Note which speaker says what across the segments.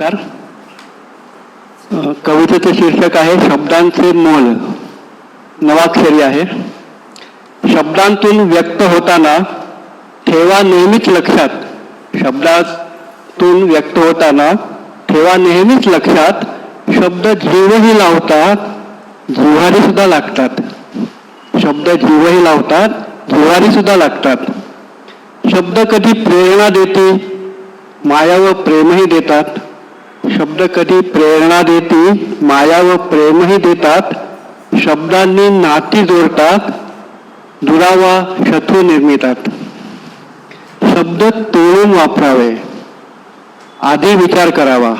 Speaker 1: नमस्कार. कवितेचं शीर्षक आहे शब्दांचे मोल. नवाक्षरी आहे. शब्दांतून व्यक्त होताना ठेवा नेहमीच लक्षात. शब्दातून व्यक्त होताना ठेवा नेहमीच लक्षात. शब्द जीवही लावतात जिव्हारी सुद्धा लागतात. शब्द जीवही लावतात जिव्हारी सुद्धा लागतात. शब्द कधी प्रेरणा देते माया व प्रेमही देतात. शब्द कधी प्रेरणा देते माया व प्रेमही देतात शब्दांनी नाती जोडतात दुरावा शत्रू निर्मितात. शब्द तोडून वापरावे आधी विचार करावा.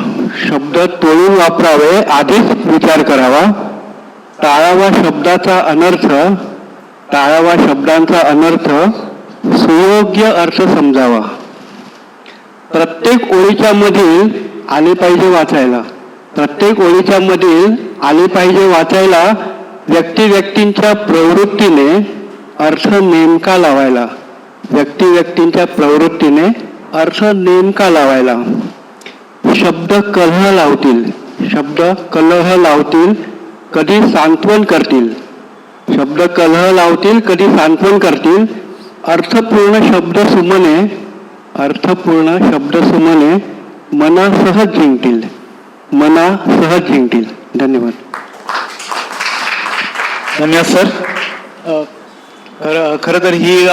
Speaker 1: शब्द तोडून वापरावे आधीच विचार करावा. टाळावा शब्दाचा अनर्थ टाळावा शब्दांचा अनर्थ सुयोग्य अर्थ समजावा. प्रत्येक ओळीच्या मधील आले पाहिजे वाचायला. प्रत्येक ओळीच्या मधील आले पाहिजे वाचायला व्यक्ती व्यक्तींच्या प्रवृत्तीने अर्थ नेमका लावायला. व्यक्ती व्यक्तींच्या प्रवृत्तीने अर्थ नेमका लावायला. शब्द कलह लावतील. शब्द कलह लावतील कधी सांत्वन करतील. शब्द कलह लावतील कधी सांत्वन करतील. अर्थपूर्ण शब्द सुमने अर्थपूर्ण शब्द सुमने मना सहज जिंकतील. मना सहज जिंकतील. धन्यवाद.
Speaker 2: धन्यवाद सर. खरं खरं तर ही